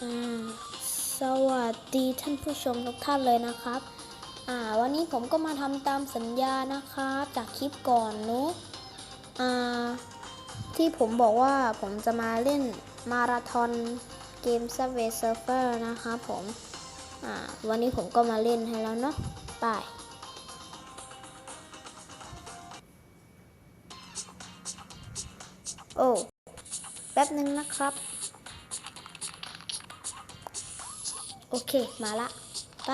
สวัสดีท่านผู้ชมทุกท่านเลยนะครับอ่าวันนี้ผมก็มาทำตามสัญญานะครับ จากคลิปก่อนเนอะอ่าที่ผมบอกว่าผมจะมาเล่นมาราธอนเกม Subway Surfer นะครับผมอ่าวันนี้ผมก็มาเล่นให้แล้วเนาะไปโอ้ แป๊บหนึ่งนะครับ โอเค มาละไป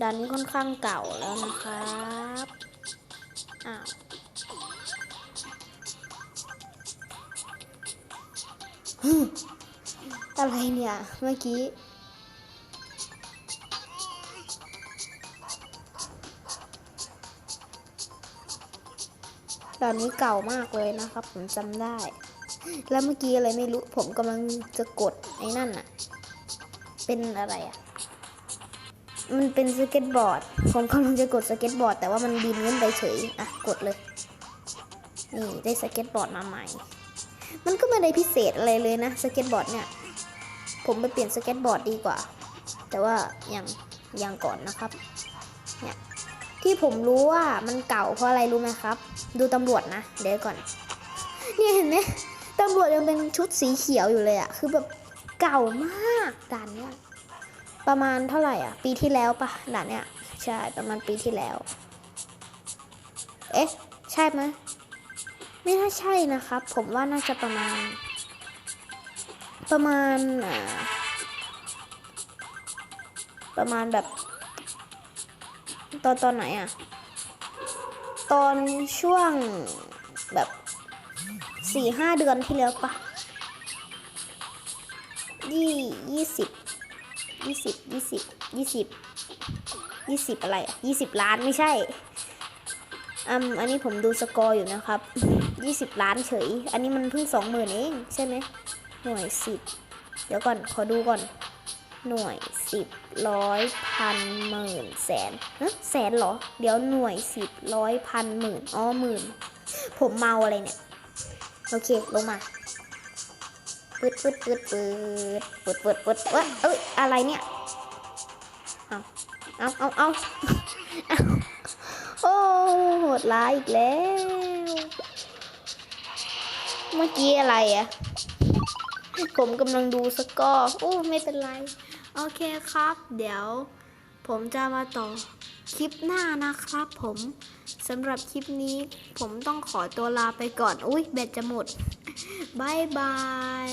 ด่านนี้ค่อนข้างเก่าแล้วนะครับอ้าวอะไรเนี่ย เมื่อกี้ด่านนี้เก่ามากเลยนะครับ ผมจำได้ แล้วเมื่อกี้อะไรไม่รู้ ผมกำลังจะกดไอ้นั่นอะเป็นอะไรอะมันเป็นสเก็ตบอร์ด ผมกำลังจะกดสเก็ตบอร์ด แต่ว่ามันบินขึ้นไปเฉย อะ กดเลย นี่ได้สเก็ตบอร์ดมาใหม่ มันก็ไม่ได้พิเศษอะไรเลยนะสเก็ตบอร์ดเนี่ย ผมไปเปลี่ยนสเก็ตบอร์ดดีกว่า แต่ว่ายังยังก่อนนะครับ เนี่ยที่ผมรู้ว่ามันเก่าเพราะอะไรรู้ไหมครับ ดูตำรวจนะ เดี๋ยวก่อน เนี่ยเห็นไหม ตำรวจยังเป็นชุดสีเขียวอยู่เลยอะคือแบบเก่ามากด่านเนี้ยประมาณเท่าไหร่อะ ปีที่แล้วปะด่านเนี้ยใช่ประมาณปีที่แล้ว เอ๊ะ ใช่ไหมไม่น่าใช่นะครับ ผมว่าน่าจะประมาณ ประมาณอ่าประมาณแบบ ตอนตอนไหนอะ ตอนช่วงแบบ สี่ห้าเดือนที่แล้วปะยี่ยี่สิบยี่สิบยี่สิบยี่สิบยี่สิบอะไรยี่สิบล้านไม่ใช่อืมอันนี้ผมดูสกอร์อยู่นะครับยี่สิบล้านเฉย อันนี้มันเพิ่งสองหมื่นเองใช่ไหมหน่วยสิบเดี๋ยวก่อนขอดูก่อน หน่วยสิบร้อยพันหมื่นแสนฮะแสนเหรอ เดี๋ยวหน่วยสิบร้อยพันหมื่นอ๋อหมื่นผมเมาอะไรเนี่ย โอเค ลงมาปืดปืดปืดปืดปืดปืดปืดเอ้ยเอ้ย อะไรเนี่ยเอาเอาเอาเอาเอาโอ้โหดร้ายอีกแล้ว เมื่อกี้อะไรอะ ผมกำลังดูสกอร์โอ้ ไม่เป็นไร โอเคครับ เดี๋ยว ผมจะมาต่อคลิปหน้านะครับผมสำหรับคลิปนี้ผมต้องขอตัวลาไปก่อน อุ้ยแบตจะหมดบายบาย